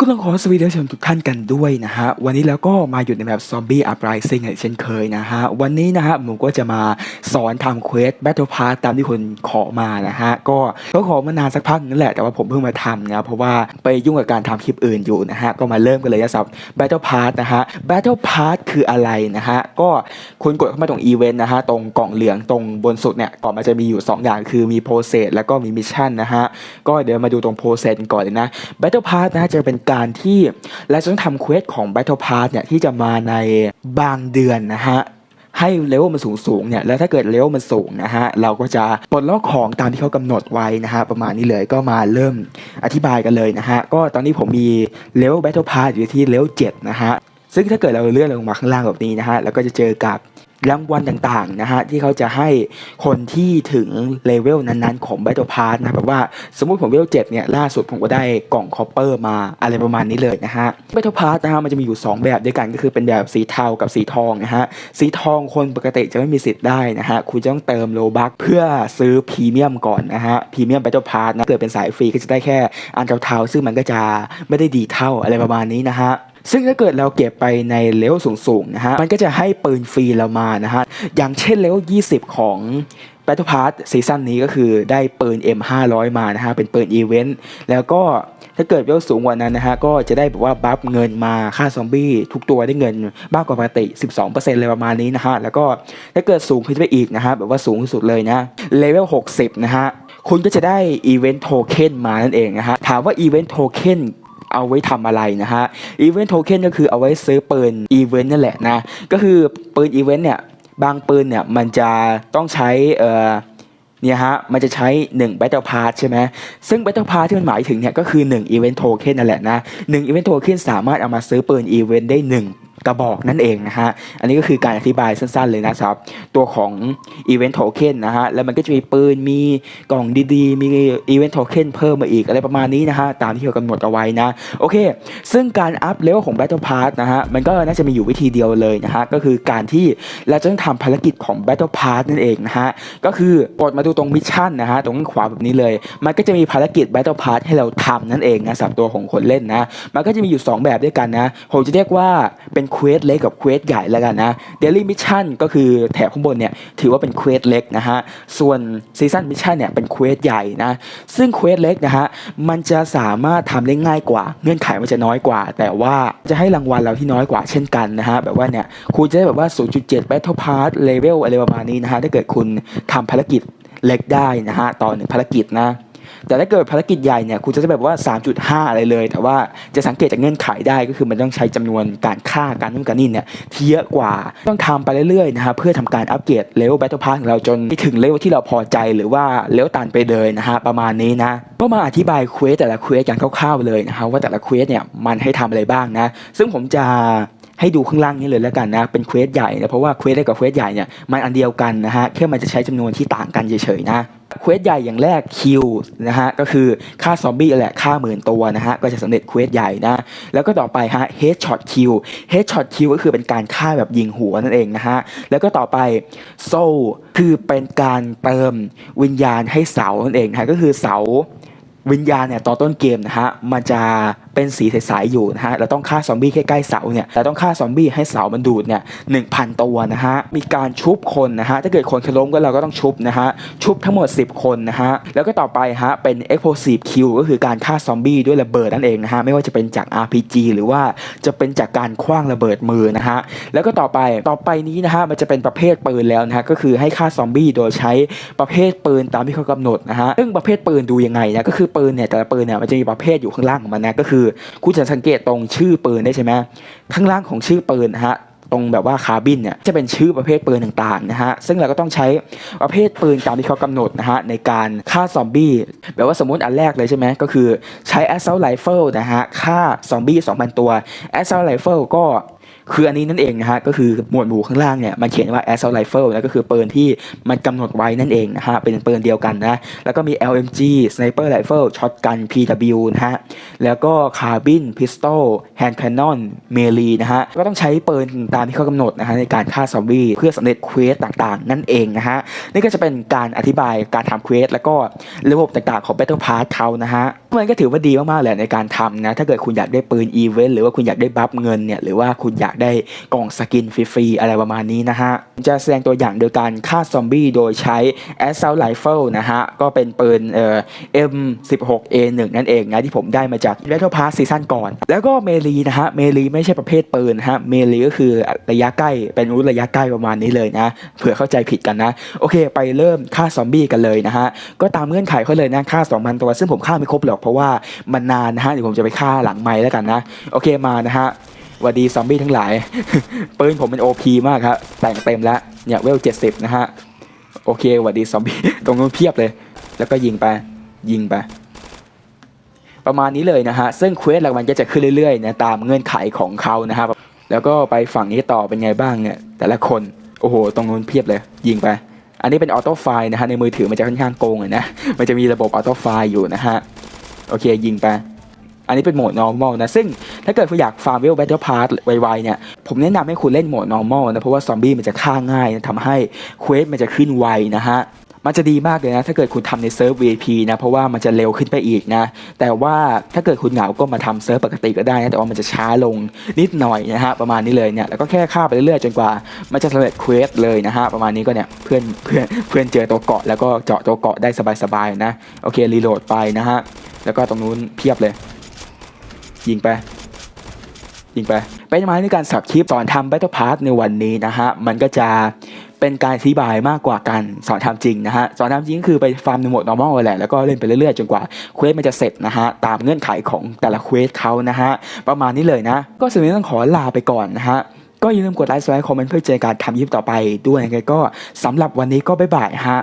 ก็ต้องขอสวัสดีท่านผู้ชมทุกท่านกันด้วยนะฮะ วันนี้แล้วก็มาอยู่ในแบบซอมบี้อัพไรซิงเช่นเคยนะฮะ วันนี้นะฮะผมก็จะมาสอนทำเควสแบทเทิลพาร์ตามที่คนขอมานะฮะ ก็ก็ขอมานานสักพักนึงแหละ แต่ว่าผมเพิ่งมาทำนะเพราะว่าไปยุ่งกับการทำคลิปอื่นอยู่นะฮะ ก็มาเริ่มกันเลยนะครับแบทเทิลพาร์ตนะฮะแบทเทิลพาร์ตคืออะไรนะฮะ ก็คุณกดเข้ามาตรงอีเวนต์นะฮะ ตรงกล่องเหลืองตรงบนสุดเนี่ยก่อนมันจะมีอยู่ 2 อย่างคือมีโปรเซสแล้วก็มีมิชชั่นนะฮะก็เดี๋ยวมาดูตรงโปรเซสก่อนเลยนะ Battle Pass นะฮะจะเป็นการที่เราจะต้องทำเควสของ Battle Pass เนี่ยที่จะมาในบางเดือนนะฮะให้เลเวลมันสูงสูงๆเนี่ย แล้วถ้าเกิดเลเวลมันสูงนะฮะ เราก็จะปลดล็อกของตามที่เขากำหนดไว้นะฮะ ประมาณนี้เลยก็มาเริ่มอธิบายกันเลยนะฮะ ก็ตอนนี้ผมมีเลเวล Battle Pass อยู่ที่เลเวล7นะฮะ ซึ่งถ้าเกิดเราเลื่อนลงมาข้างล่างแบบนี้นะฮะ เราก็จะเจอกับ รางวัลต่างๆนะฮะที่เขาจะให้คนที่ถึงเลเวลนั้นๆของ Battle Pass นะแบบว่าสมมุติผมเลเวล7เนี่ยล่าสุดผมก็ได้กล่องคอปเปอร์มาอะไรประมาณนี้เลยนะฮะ Battle Pass นะฮะมันจะมีอยู่ 2 แบบด้วยกันก็คือเป็นแบบสีเทากับสีทองนะฮะสีทองคนปกติจะไม่มีสิทธิ์ได้นะฮะคุณจะต้องเติมโลบัคเพื่อซื้อพรีเมียมก่อนนะฮะพรีเมียม Battle Pass นะเกิดเป็นสายฟรีก็จะได้แค่อันเทาๆซึ่งมันก็จะไม่ได้ดีเท่าอะไรประมาณนี้นะฮะ ซึ่งถ้าเกิดเราเก็บไปในเลเวลสูงๆนะฮะมันก็จะให้ปืนฟรีเรามานะฮะอย่างเช่นเลเวล20 ของ Battle Pass ซีซั่นนี้ก็คือได้ปืน M500 มานะฮะเป็นปืนอีเวนต์แล้วก็ถ้าเกิดเลเวลสูงกว่านั้นนะฮะก็จะได้แบบว่าบัฟเงินมาค่าซอมบี้ทุกตัวได้เงินมากกว่าปกติ 12%เลยประมาณนี้นะฮะแล้วก็ถ้าเกิดสูงขึ้นไปอีกนะฮะแบบว่าสูงที่สุดเลยนะเลเวล60 นะฮะคุณก็จะได้อีเวนต์โทเค็นมานั่นเองนะฮะถามว่าอีเวนต์โทเค็น เอาไว้ทำอะไรนะฮะอีเวนต์โทเค็นก็คือเอาไว้ซื้อปืนอีเวนต์นั่นแหละนะ ก็คือปืนอีเวนต์เนี่ยบางปืนเนี่ยมันจะต้องใช้เอ่อเนี่ยฮะมันจะใช้ 1 Battle Pass ใช่ไหมซึ่ง Battle Pass ที่มันหมายถึงเนี่ยก็คือ 1 Event Token นั่นแหละนะ1 Event Token สามารถเอามาซื้อปืนอีเวนต์ได้ 1 กระบอกนั่นเองนะฮะ อันนี้ก็คือการอธิบายสั้นๆเลยนะครับ ตัวของ Event Token นะฮะ แล้วมันก็จะมีปืน มีกล่องดีๆ มี Event Token เพิ่มมาอีกอะไรประมาณนี้นะฮะ ตามที่เขากำหนดเอาไว้นะ โอเค ซึ่งการอัพเลเวลของ Battle Pass นะฮะ มันก็น่าจะมีอยู่วิธีเดียวเลยนะฮะ ก็คือการที่เราจะต้องทำภารกิจของ Battle Pass นั่นเองนะฮะ ก็คือกดมาดูตรงมิชชั่นนะฮะ ตรงข้างขวาแบบนี้เลย มันก็จะมีภารกิจ Battle Pass ให้เราทำนั่นเองนะสำหรับตัวของคนเล่นนะ มันก็จะมีอยู่ 2 แบบด้วยกันนะ ผมจะเรียกว่าเป็นเควสเล็กกับเควสใหญ่แล้วกันนะ Daily Mission ก็คือแถบข้างบนเนี่ยถือว่าเป็นเควสเล็กนะฮะส่วนซีซันมิชชั่นเนี่ยเป็นเควสใหญ่นะซึ่งเควสเล็กนะฮะมันจะสามารถทำได้ง่ายกว่า เงื่อนไขมันจะน้อยกว่า แต่ว่าจะให้รางวัลเราที่น้อยกว่าเช่นกันนะฮะแบบว่าเนี่ยคุณจะได้แบบว่า 0.7 Battle Pass Level อะไรประมาณนี้นะฮะถ้าเกิดคุณทำภารกิจเล็กได้นะฮะต่อหนึ่งภารกิจนะ แต่ถ้าเกิดภารกิจใหญ่เนี่ยคุณจะได้แบบว่า 3.5 อะไรเลย แต่ว่าจะสังเกตจากเงื่อนไขได้ก็คือมันต้องใช้จำนวนการฆ่าการนู่นการนี่เนี่ยที่เยอะกว่าต้องทำไปเรื่อยๆนะฮะเพื่อทำการอัปเกรดเลเวลแบทเทิลพาสของเราจนไปถึงเลเวลที่เราพอใจหรือว่าเลเวลตันไปเลยนะฮะประมาณนี้นะก็มาอธิบายเควสแต่ละเควสกันคร่าวๆเลยนะฮะว่าแต่ละเควสเนี่ยมันให้ทำอะไรบ้างนะซึ่งผมจะ ให้ดูข้างล่างนี้เลยแล้วกันนะ เป็นเควสใหญ่นะ เพราะว่าเควสเล็กกับเควสใหญ่เนี่ยมันอันเดียวกันนะฮะแค่มันจะใช้จำนวนที่ต่างกันเฉยๆนะเควสใหญ่อย่างแรกคิวนะฮะก็คือฆ่าซอมบี้แหละฆ่าหมื่นตัวนะฮะก็จะสำเร็จเควสใหญ่นะแล้วก็ต่อไปฮะเฮดช็อตคิวเฮดช็อตคิวก็คือเป็นการฆ่าแบบยิงหัวนั่นเองนะฮะแล้วก็ต่อไปโซ่คือเป็นการเติมวิญญาณให้เสานั่นเองนะะก็คือเสาวิญญาณเนี่ยตอนต้นเกมนะฮะมันจะ เป็นสีใสๆอยู่นะฮะเราต้องฆ่าซอมบี้ใกล้ๆเสาเนี่ยเราต้องฆ่าซอมบี้ให้เสามันดูดเนี่ยหนึ่งพันตัวนะฮะมีการชุบคนนะฮะถ้าเกิดคนเคล้มก็เราก็ต้องชุบนะฮะชุบทั้งหมด 10 คนนะฮะแล้วก็ต่อไปฮะเป็น explosive kill ก็คือการฆ่าซอมบี้ด้วยระเบิดนั่นเองนะฮะไม่ว่าจะเป็นจาก RPG หรือว่าจะเป็นจากการคว้างระเบิดมือนะฮะแล้วก็ต่อไปต่อไปนี้นะฮะมันจะเป็นประเภทปืนแล้วนะฮะก็คือให้ฆ่าซอมบี้โดยใช้ประเภทปืนตามที่เขากำหนดนะฮะซึ่งประเภทปืนดูยังไงนะก็คือปืนเนี่ยแต่ละปืนเนี่ยมันจะมีประเภทอยู่ข้างล่างของมันนะก็คือคุณจะสังเกตตรงชื่อปืนได้ใช่ไหมข้างล่างของชื่อปืนนะฮะตรงแบบว่าคาร์บินเนี่ยจะเป็นชื่อประเภทปืนต่างๆนะฮะซึ่งเราก็ต้องใช้ประเภทปืนตามที่เขากำหนดนะฮะในการฆ่าซอมบี้แบบว่าสมมติอันแรกเลยใช่ไหมก็คือใช้ assault rifle นะฮะฆ่าซอมบี้2,000 ตัว assault rifle ก็ คืออันนี้นั่นเองนะฮะก็คือหมวดหมู่ข้างล่างเนี่ยมันเขียนว่า assault rifle นะก็คือปืนที่มันกำหนดไว้นั่นเองนะฮะเป็นปืนเดียวกันนะแล้วก็มี LMG sniper rifle shotgun PW นะฮะแล้วก็ carbine pistol hand cannon melee นะฮะก็ต้องใช้ปืนตามที่เขากำหนดนะฮะในการฆ่าซอมบี้เพื่อสำเร็จเควสต่างๆ นั่นเองนะฮะนี่ก็จะเป็นการอธิบายการทำเควสแล้วก็ระบบต่างๆของ Battle Pass เขานะฮะมันก็ถือว่าดีมากๆเลยในการทำนะถ้าเกิดคุณอยากได้ปืนอีเวนต์หรือว่าคุณอยากได้บัฟเงินเนี่ยหรือว่าคุณอยากได้กล่องสกินฟรีๆอะไรประมาณนี้นะฮะ จะแสดงตัวอย่างโดยการฆ่าซอมบี้โดยใช้ assault rifle นะฮะ ก็เป็นปืนเอ่อ M16A1 นั่นเองนะที่ผมได้มาจาก Battle Pass ซีซั่นก่อน แล้วก็เมลีนะฮะ เมลีไม่ใช่ประเภทปืนฮะ เมลีก็คือระยะใกล้ เป็นอาวุธระยะใกล้ประมาณนี้เลยนะ เผื่อเข้าใจผิดกันนะ โอเค ไปเริ่มฆ่าซอมบี้กันเลยนะฮะ ก็ตามเงื่อนไขเขาเลยนะฆ่า2,000ตัว ซึ่งผมฆ่าไม่ครบหรอกเพราะว่ามันนานนะฮะเดี๋ยวผมจะไปฆ่าหลังไม้แล้วกันนะ โอเคมานะฮะ วัสดีซอมบี้ทั้งหลาย ปืนผมเป็น OP มากครับแต่งเต็มแล้วเนี่ยเวล70นะฮะโอเคหวัสดีซอมบี้ตรงนู้นเพียบเลย แล้วก็ยิงไปยิงไปประมาณนี้เลยนะฮะ ซึ่งเควสรางวัลก็จะขึ้นเรื่อยๆนะตามเงื่อนไขของเขานะครับ แล้วก็ไปฝั่งนี้ต่อเป็นไงบ้างเนี่ย แต่ละคน โอ้โห ตรงนู้นเพียบเลย ยิงไป อันนี้เป็นออโต้ไฟล์นะฮะ ในมือถือมันจะค่อนข้างโกงนะ มันจะมีระบบออโต้ไฟล์อยู่นะฮะ โอเค ยิงไป อันนี้เป็นโหมด normal นะ ซึ่งถ้าเกิดคุณอยากฟาร์มเวล battle pass ไวๆเนี่ย ผมแนะนำให้คุณเล่นโหมด normal นะ เพราะว่าซอมบี้มันจะฆ่าง่ายนะทำให้เควสมันจะขึ้นไวนะฮะมันจะดีมากเลยนะ ถ้าเกิดคุณทำในเซิร์ฟ VIP นะเพราะว่ามันจะเร็วขึ้นไปอีกนะ แต่ว่าถ้าเกิดคุณเหงาก็มาทำเซิร์ฟปกติก็ได้นะแต่ว่ามันจะช้าลงนิดหน่อยนะฮะประมาณนี้เลยเนี่ยแล้วก็แค่ฆ่าไปเรื่อยๆจนกว่า มันจะสำเร็จเควสเลยนะฮะประมาณนี้ก็เนี่ยเพื่อนเพื่อนเพื่อนเจอตัวเกาะแล้วก็เจาะตัวเกาะได้สบายๆนะโอเครีโหลดไปนะฮะแล้วก็ตรงนู้นเพียบเลย ยิงไปยิงไปเป็นมาในการสับคลิปสอนทำ Battle Pass ในวันนี้นะฮะ มันก็จะเป็นการอธิบายมากกว่าการสอนทำจริงนะฮะ สอนทำจริงคือไปฟาร์มในโหมด normal แหละแล้วก็เล่นไปเรื่อยๆ จนกว่าเควสมันจะเสร็จนะฮะ ตามเงื่อนไขของแต่ละเควสเขานะฮะ ประมาณนี้เลยนะ ก็สิ่งนี้ต้องขอลาไปก่อนนะฮะก็อย่าลืมกดไลค์ s ไลค์คอมเมนต์เพื่อเจอการทำคลิปต่อไปด้วยยังไงก็สำหรับวันนี้ก็บ๊ายบายฮะ